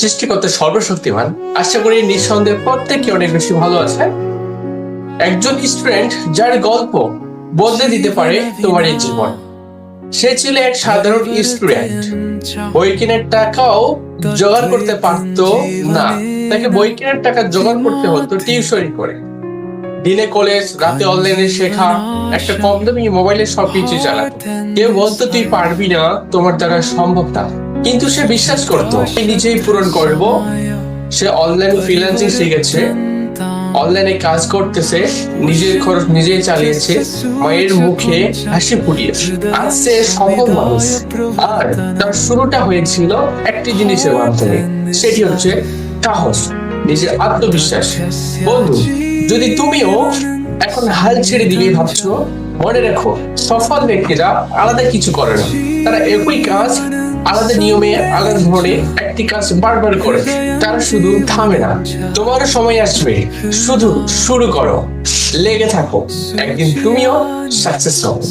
সৃষ্টিকর্তা সর্বশক্তিমান। আশা করি নিঃসন্দেহে প্রত্যেকে অনেক বেশি ভালো আছে। একজন স্টুডেন্ট যার গল্প বদলে দিতে পারে তোমার এই জীবন। সে ছিল এক সাধারণ স্টুডেন্ট বই কেনার টাকাও জোগাড় করতে পারতো না। তাকে বই কেনার টাকা জোগাড় করতে হতো টিউশনি করে। দিনে কলেজ রাতে অনলাইনে শেখা, একটা কম দামি মোবাইলে সবকিছু চালাতো। কেউ বলতো, তুই পারবি না, তোমার দ্বারা সম্ভব না। কিন্তু সে বিশ্বাস করতো। আমি নিজেই পূরণ করব। সে অনলাইন ফ্রিল্যান্সিং শিখেছে। অনলাইনে কাজ করতেছে, নিজের খরচ নিজেই চালিয়েছে। মায়ের মুখে হাসি ফুটিয়েছে। আজ সে সফল মানুষ। আর তার শুরুটা হয়েছিল একটি জিনিসের মাধ্যমে। সেটি হচ্ছে সাহস, নিজের আত্মবিশ্বাস। বন্ধু, যদি তুমিও এখন হাল ছেড়ে দিবে ভাবছ, মনে রেখো, সফল ব্যক্তিরা আলাদা কিছু করে না। তারা একই কাজ আলাদা নিয়মে আলাদা ধরে একটি কাজ বারবার করে, তারা শুধু থামে না। তোমার সময় আসবে। শুধু শুরু করো। লেগে থাকো। একদিন তুমিও সাকসেস হও।